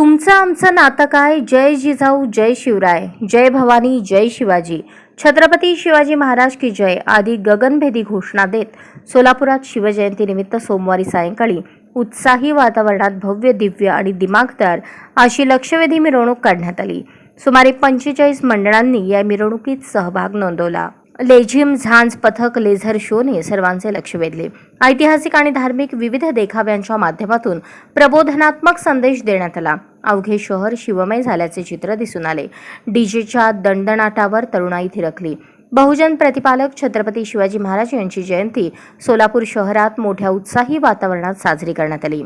तुमचं आमचं नातं काय? जय जिजाऊ जय शिवराय. जय भवानी जय शिवाजी. छत्रपती शिवाजी महाराज की जय आदी गगनभेदी घोषणा देत सोलापुरात शिवजयंतीनिमित्त सोमवारी सायंकाळी उत्साही वातावरणात भव्य दिव्य आणि दिमागदार अशी लक्षवेधी मिरवणूक काढण्यात आली. सुमारे पंचेचाळीस मंडळांनी या मिरवणुकीत सहभाग नोंदवला. लेझिम झांज पथक लेझर शोने सर्वांचे लक्ष वेधले. ऐतिहासिक आणि धार्मिक विविध देखाव्यांच्या माध्यमातून प्रबोधनात्मक संदेश देण्यात आला. अवघे शहर शिवमय झाल्याचे चित्र दिसून आले. डीजेच्या दंडनाटावर तरुणाई थिरकली. बहुजन प्रतिपालक छत्रपती शिवाजी महाराज यांची जयंती सोलापूर शहरात मोठ्या उत्साही वातावरणात साजरी करण्यात आली.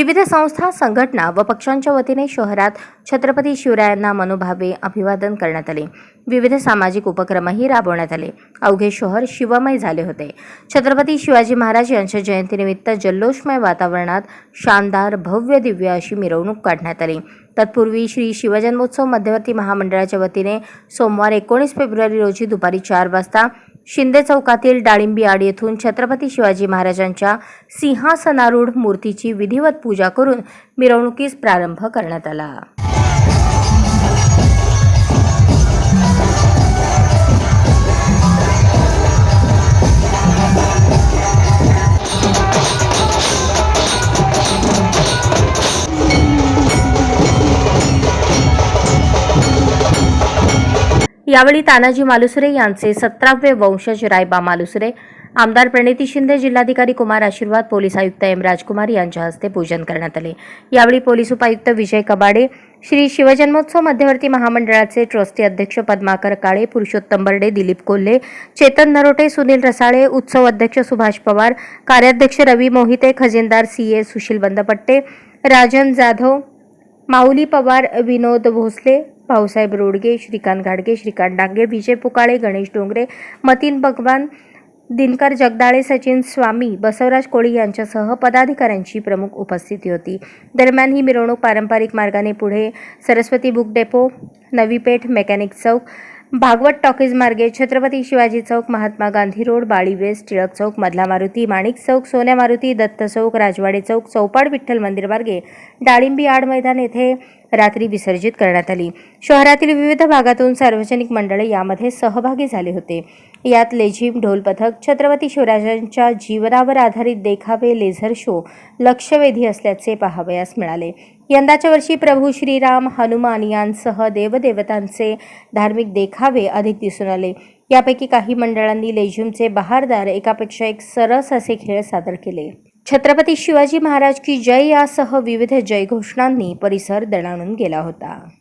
विविध संस्था संघटना व पक्षांच्या वतीने शहरात छत्रपती शिवरायांना मनोभावे अभिवादन करण्यात आले. विविध सामाजिक उपक्रमही राबवण्यात आले. अवघे शहर शिवमय झाले होते. छत्रपती शिवाजी महाराज यांच्या जयंतीनिमित्त जल्लोषमय वातावरणात शानदार भव्य दिव्य अशी मिरवणूक काढण्यात आली. तत्पूर्वी श्री शिवजन्मोत्सव मध्यवर्ती महामंडळाच्या वतीने सोमवार एकोणीस फेब्रुवारी रोजी दुपारी चार वाजता शिंदे चौकातील डाळिंबी आड येथून छत्रपती शिवाजी महाराजांच्या सिंहासनारूढ मूर्तीची विधिवत पूजा करून मिरवणुकीस प्रारंभ करण्यात आला. यावेळी तानाजी मालुसरे यांचे सतरावे वंशज रायबा मालुसरे आमदार प्रणिती शिंदे जिल्हाधिकारी कुमार आशीर्वाद पोलीस आयुक्त एम राजकुमार यांच्या हस्ते पूजन करण्यात आले. यावेळी पोलीस उपायुक्त विजय कबाडे श्री शिवजन्मोत्सव मध्यवर्ती महामंडळाचे ट्रस्टी अध्यक्ष पद्माकर काळे पुरुषोत्तम बर्डे दिलीप कोल्हे चेतन नरोटे सुनील रसाळे उत्सव अध्यक्ष सुभाष पवार कार्याध्यक्ष रवी मोहिते खजिनदार सी ए सुशील बंदपट्टे राजन जाधव माऊली पवार विनोद भोसले भाऊसाहेब रोडगे श्रीकांत घाडगे श्रीकांत डांगे विजय पुकाळे गणेश डोंगरे मतीन भगवान दिनकर जगदाळे सचिन स्वामी बसवराज कोळी यांच्यासह पदाधिकाऱ्यांची प्रमुख उपस्थिती होती. दरम्यान ही मिरवणूक पारंपरिक मार्गाने पुढे Saraswati book depot Navi Peth mechanic Chowk Bhagwat talkies मार्गे छत्रपती शिवाजी चौक महात्मा गांधी रोड बाळी वेस्ट टिळक चौक मधला मारुती माणिक चौक सोन्या मारुती दत्त चौक राजवाडे चौक चौपाड विठ्ठल मंदिर मार्गे डाळिंबी आड मैदान येथे रात्री विसर्जित करण्यात आली. शहरातील विविध भागातून सार्वजनिक मंडळे यामध्ये सहभागी झाले होते. यात लेझिम ढोल पथक छत्रपती शिवराजांच्या जीवनावर आधारित देखावे लेझर शो लक्षवेधी असल्याचे पाहावयास मिळाले. यंदाच्या वर्षी प्रभू श्रीराम हनुमान यांसह देवदेवतांचे धार्मिक देखावे अधिक दिसून आले. यापैकी काही मंडळांनी लेझ्युमचे बहारदार एकापेक्षा एक सरस असे खेळ सादर केले. छत्रपती शिवाजी महाराज की जय यासह विविध जयघोषणांनी परिसर दणाणून गेला होता.